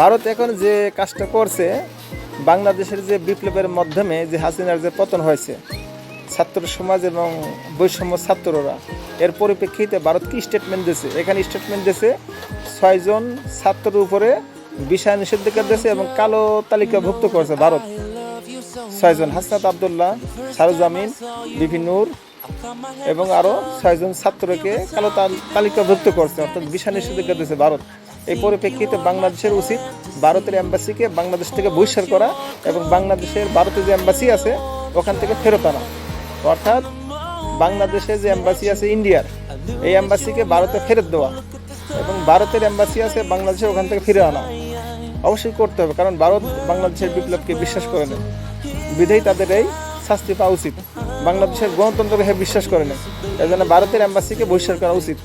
ভারত এখন যে কাজটা করছে, বাংলাদেশের যে বিপ্লবের মাধ্যমে যে হাসিনার যে পতন হয়েছে, ছাত্র সমাজ এবং বৈষম্য ছাত্ররা, এর পরিপ্রেক্ষিতে ভারত কি স্টেটমেন্ট দিয়েছে? এখানে স্টেটমেন্ট দিয়েছে, ছয়জন ছাত্রের উপরে বিষয় নিষেধাজ্ঞা দিয়েছে এবং কালো তালিকাভুক্ত করেছে ভারত। ছয়জন হাসনাত আবদুল্লাহ সারুজামিন বিভিন্নুর এবং আরও ছয়জন ছাত্রকে কালো তাল- তালিকাভুক্ত করছে, অর্থাৎ বিষয় নিষেধাজ্ঞা দিয়েছে ভারত। এই পরিপ্রেক্ষিতে বাংলাদেশের উচিত ভারতের এম্বাসিকে বাংলাদেশ থেকে বহিষ্কার করা এবং বাংলাদেশের ভারতের যে এম্বাসি আছে, ওখান থেকে ফেরত আনা। অর্থাৎ বাংলাদেশে যে এম্বাসি আছে ইন্ডিয়ার, এই এম্বাসিকে ভারতে ফেরত দেওয়া এবং ভারতের এম্বাসি আছে বাংলাদেশে, ওখান থেকে ফিরে আনা। অবশ্যই করতে হবে, কারণ ভারত বাংলাদেশের বিপ্লবকে বিশ্বাস করে না বিধেই তাদের এই শাস্তি পাওয়া উচিত। বাংলাদেশের গণতন্ত্রকে হে বিশ্বাস করে না এই জন্য ভারতের এম্বাসিকে বহিষ্কার করা উচিত।